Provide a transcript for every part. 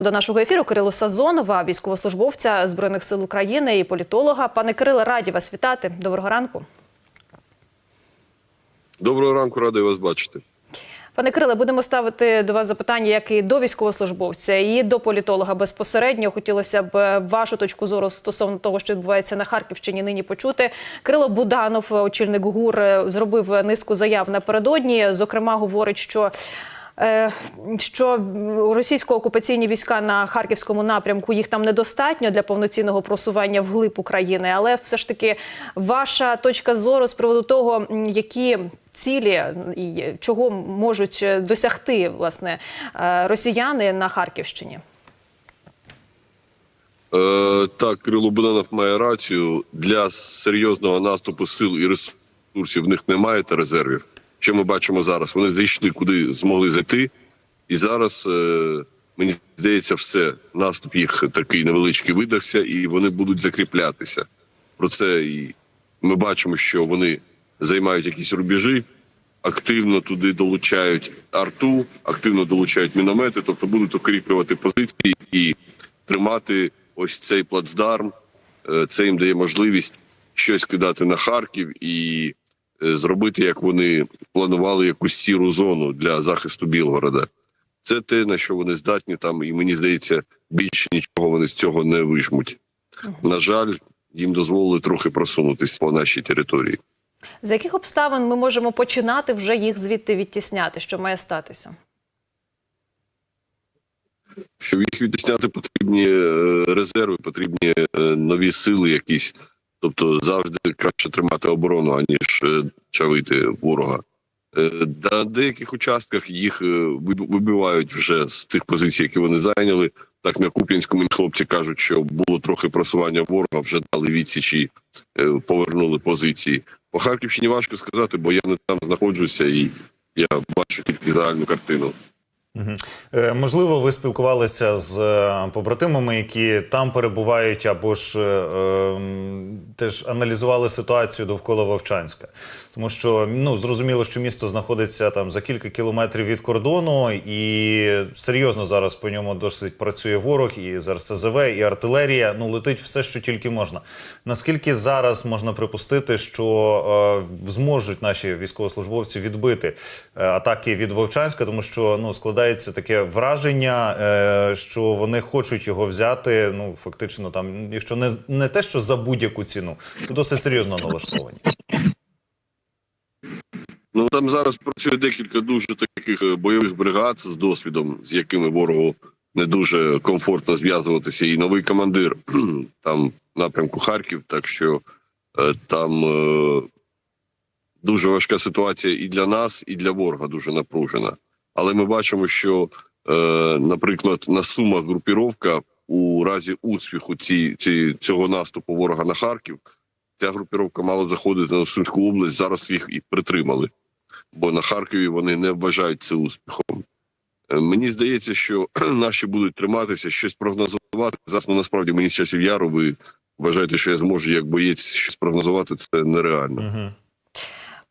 До нашого ефіру Кирило Сазонова, військовослужбовця збройних сил України і політолога. Пане Кириле, раді вас вітати. Доброго ранку. Доброго ранку, радий вас бачити. Пане Кириле, будемо ставити до вас запитання, як і до військовослужбовця, і до політолога безпосередньо. Хотілося б е, вашу точку зору стосовно того, що відбувається на Харківщині, нині почути. Кирило Буданов, очільник ГУР, е, зробив низку заяв напередодні. Зокрема, говорить, що. Е, Що російсько-окупаційні війська на харківському напрямку їх там недостатньо для повноцінного просування вглиб України, але все ж таки ваша точка зору з приводу того, які цілі і чого можуть досягти власне е, росіяни на Харківщині? Е, так, Кирило Буданов має рацію. Для серйозного наступу сил і ресурсів в них немає та резервів. Що ми бачимо зараз? Вони зайшли куди змогли зайти, і зараз е, мені здається, все наступ їх такий невеличкий видався, і вони будуть закріплятися. Про це і ми бачимо, що вони займають якісь рубежі, активно туди долучають арту, активно долучають міномети, тобто будуть укріплювати позиції і тримати ось цей плацдарм. Е, Це їм дає можливість щось кидати на Харків і зробити, як вони планували, якусь сіру зону для захисту Білгорода. Це те, на що вони здатні там, і мені здається, більше нічого вони з цього не вижмуть. На жаль, їм дозволили трохи просунутися по нашій території. За яких обставин ми можемо починати вже їх звідти відтісняти? Що має статися? Щоб їх відтісняти, потрібні е, резерви, потрібні е, нові сили якісь. Тобто завжди краще тримати оборону, аніж е, чавити ворога. Е, На деяких участках їх е, вибивають вже з тих позицій, які вони зайняли. Так на Куп'янському хлопці кажуть, що було трохи просування ворога, вже дали відсічі, е, повернули позиції. По Харківщині важко сказати, бо я не там знаходжуся і я бачу тільки загальну картину. Е, Можливо, ви спілкувалися з е, побратимами, які там перебувають, або ж е, ем, теж аналізували ситуацію довкола Вовчанська, тому що ну зрозуміло, що місто знаходиться там за кілька кілометрів від кордону, і серйозно зараз по ньому досить працює ворог, і з РСЗВ, і артилерія. Ну летить все, що тільки можна. Наскільки зараз можна припустити, що е, зможуть наші військовослужбовці відбити е, атаки від Вовчанська, тому що ну складається таке враження, е, що вони хочуть його взяти. Ну фактично, там, якщо не не те, що за будь-яку ціну, то досить серйозно налаштовані. Ну там зараз працює декілька дуже таких е, бойових бригад з досвідом, з якими ворогу не дуже комфортно зв'язуватися. І новий командир там напрямку Харків. Так що е, там дуже важка ситуація і для нас, і для ворога дуже напружена. Але ми бачимо, що, е, наприклад, на сумах групіровка у разі успіху ці, ці, цього наступу ворога на Харків, ця групіровка мала заходити на Сумську область. Зараз їх і притримали бо на Харкові вони не вважають це успіхом. Е, Мені здається, що наші будуть триматися, щось прогнозувати. Зараз ну, насправді мені з часів яру. Ви вважаєте, що я зможу як боєць щось прогнозувати? Це нереально.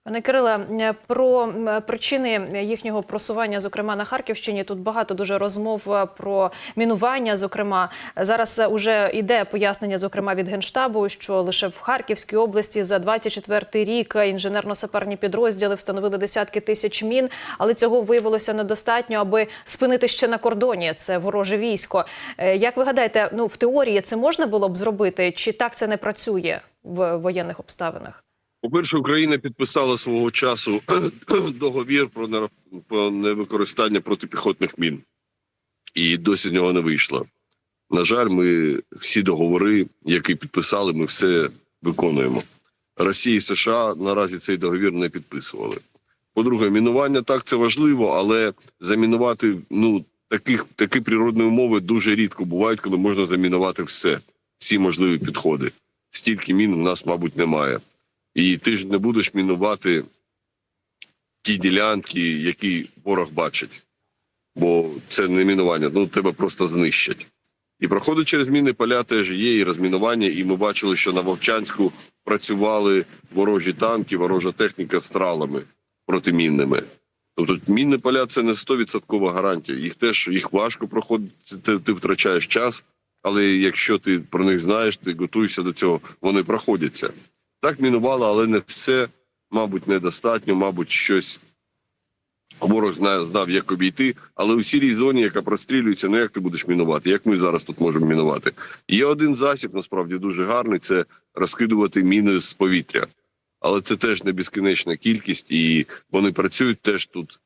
Пане Кириле, е, про причини їхнього просування, зокрема на Харківщині, тут багато дуже розмов е, про мінування. Зокрема, зараз уже йде пояснення, зокрема від генштабу, що лише в Харківській області за 24 рік інженерно-саперні підрозділи встановили десятки тисяч мін, але цього виявилося недостатньо, аби спинити ще на кордоні це вороже військо. Е, Як ви гадаєте, ну в теорії це можна було б зробити, чи так це не працює в воєнних обставинах? По-перше, Україна підписала свого часу договір про невикористання протипіхотних мін, і досі з нього не вийшло. На жаль, ми всі договори, які підписали, ми все виконуємо. Росія і США наразі цей договір не підписували. По-друге, мінування так це важливо, але замінувати ну таких такі природні умови дуже рідко бувають, коли можна замінувати все, всі можливі підходи. Стільки мін у нас, мабуть, немає. І ти ж не будеш мінувати ті ділянки, які ворог бачить. Бо це не мінування, ну тебе просто знищать. І проходить через мінні поля теж є і розмінування. І ми бачили, що на Вовчанську працювали ворожі танки, ворожа техніка з тралами протимінними. Тобто мінні поля це не 100% гарантія. Їх теж їх важко проходити, ти, ти втрачаєш час, але якщо ти про них знаєш, ти готуєшся до цього, вони проходяться. Так мінувало, але не все, мабуть, недостатньо, мабуть, щось ворог знає, знав, як обійти. Але у сірій зоні, яка прострілюється, ну як ти будеш мінувати? Як ми зараз тут можемо мінувати? Є один засіб, насправді дуже гарний: це розкидувати міни з повітря. Але це теж не безкінечна кількість, і вони працюють теж тут.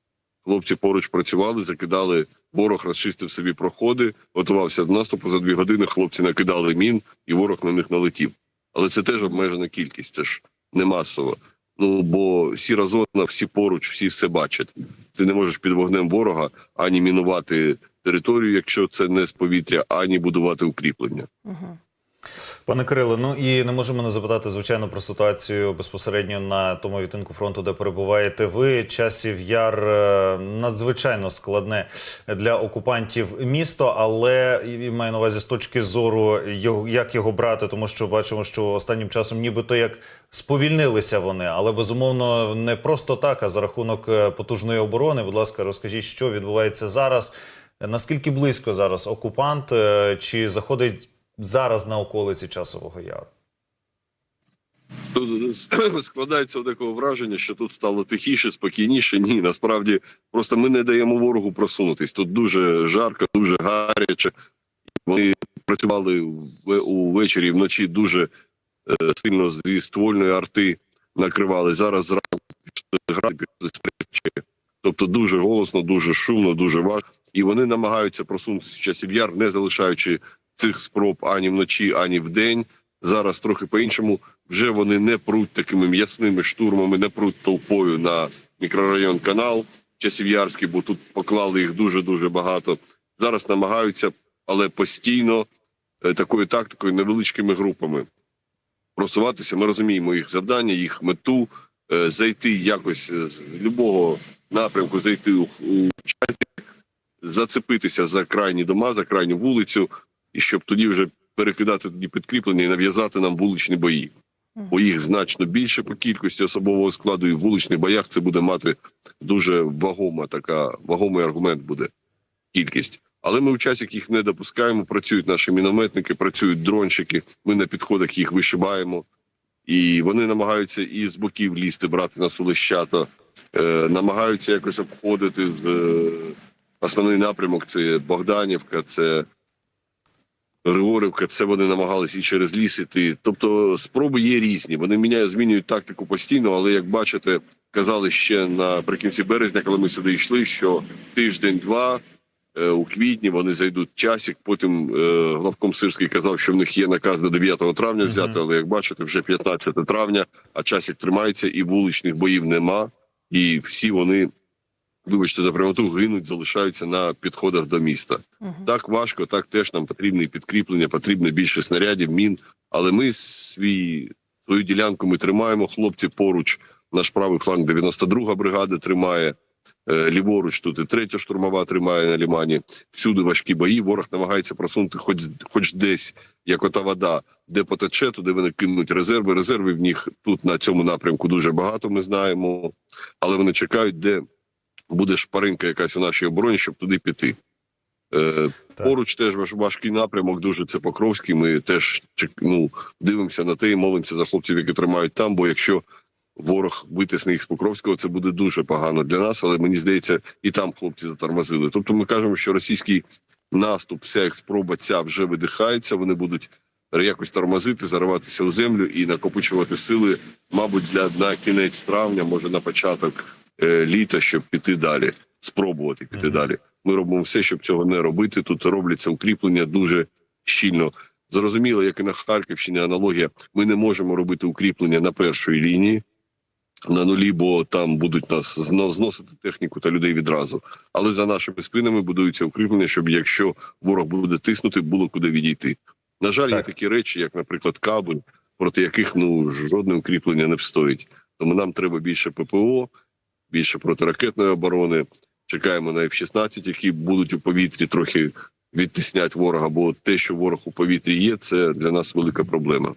Хлопці поруч працювали, закидали. Ворог розчистив собі проходи, готувався до наступу за дві години. Хлопці накидали мін, і ворог на них налетів. Але це теж обмежена кількість, це ж не масово. Ну бо сіра зона, всі поруч, всі все бачать. Ти не можеш під вогнем ворога ані мінувати територію, якщо це не з повітря, ані будувати укріплення. Пане Кирило, ну і не можемо не запитати, звичайно, про ситуацію безпосередньо на тому відтинку фронту, де перебуваєте ви. Часів яр е, надзвичайно складне для окупантів місто, але і маю на увазі з точки зору його, як його брати, тому що бачимо, що останнім часом нібито як сповільнилися вони, але безумовно не просто так, а за рахунок е, потужної оборони. Будь ласка, розкажіть, що відбувається зараз. Наскільки близько зараз окупант е, чи заходить зараз на околиці часового яру? Тут складається такого враження, що тут стало тихіше, спокійніше. Ні, насправді просто ми не даємо ворогу просунутись. Тут дуже жарко, дуже гаряче. Вони працювали увечері і вночі дуже е, сильно зі ствольної арти накривали. Зараз зранку грати, пішли. Тобто дуже голосно, дуже шумно, дуже важко. І вони намагаються просунутися в часів яр, не залишаючи цих спроб ані вночі, ані вдень. Зараз трохи по-іншому. Вже вони не пруть такими м'ясними штурмами, не пруть толпою на мікрорайон канал Часів'ярський, бо тут поклали їх дуже дуже багато. Зараз намагаються, але постійно е, такою тактикою, невеличкими групами просуватися. Ми розуміємо їх завдання, їх мету е, зайти якось з любого напрямку, зайти у часі, зацепитися за крайні дома, за крайню вулицю, і щоб тоді вже перекидати тоді підкріплення і нав'язати нам вуличні бої. Бо їх значно більше по кількості особового складу, і в вуличних боях це буде мати дуже вагома така вагомий аргумент буде кількість. Але ми в часик їх не допускаємо. Працюють наші мінометники, працюють дронщики. Ми на підходах їх вишибаємо, і вони намагаються і з боків лізти, брати нас у лещата, е, намагаються якось обходити з е, основний напрямок. Це Богданівка, це Григорівка, це вони намагалися і через ліс іти. Тобто спроби є різні. Вони міняють, змінюють тактику постійно, але як бачите, казали ще наприкінці березня, коли ми сюди йшли, що тиждень-два е, у квітні вони зайдуть часик. Потім е, главком Сирський казав, що в них є наказ до 9 травня взяти, але як бачите, вже 15 травня, а часик тримається, і вуличних боїв нема, і всі вони. Вибачте за прямоту, гинуть, залишаються на підходах до міста. Так важко, так теж нам потрібне підкріплення, потрібно більше снарядів, мін. Але ми свій свою ділянку ми тримаємо. Хлопці поруч, наш правий фланг 92-га бригада тримає. е, Ліворуч тут і третя штурмова тримає на лімані. Всюди важкі бої. Ворог намагається просунути, хоч хоч десь, як ота вода, де потече, туди вони кинуть резерви. Резерви в них тут на цьому напрямку дуже багато. Ми знаємо, але вони чекають, де буде шпаринка якась у нашій обороні, щоб туди піти. Е, Поруч теж важкий напрямок, дуже це Покровський. Ми теж ну, дивимося на те і молимося за хлопців, які тримають там. Бо якщо ворог витисне їх з Покровського, це буде дуже погано для нас. Але мені здається, і там хлопці затормозили. Тобто, ми кажемо, що російський наступ, вся їх спроба ця вже видихається. Вони будуть якось тормозити, зариватися у землю і накопичувати сили, мабуть, для на кінець травня, може на початок літа, щоб піти далі, спробувати піти далі. Ми робимо все, щоб цього не робити. Тут робляться укріплення дуже щільно. Зрозуміло, як і на Харківщині аналогія. Ми не можемо робити укріплення на першій лінії на нулі, бо там будуть нас зно- зносити техніку та людей відразу. Але за нашими спинами будуються укріплення, щоб якщо ворог буде тиснути, було куди відійти. На жаль, є такі речі, як, наприклад, Кабель, проти яких ну жодне укріплення не встоїть. Тому нам треба більше ППО, більше протиракетної оборони. Чекаємо на F-16, які будуть у повітрі трохи відтиснять ворога. Бо те, що ворог у повітрі є, це для нас велика проблема.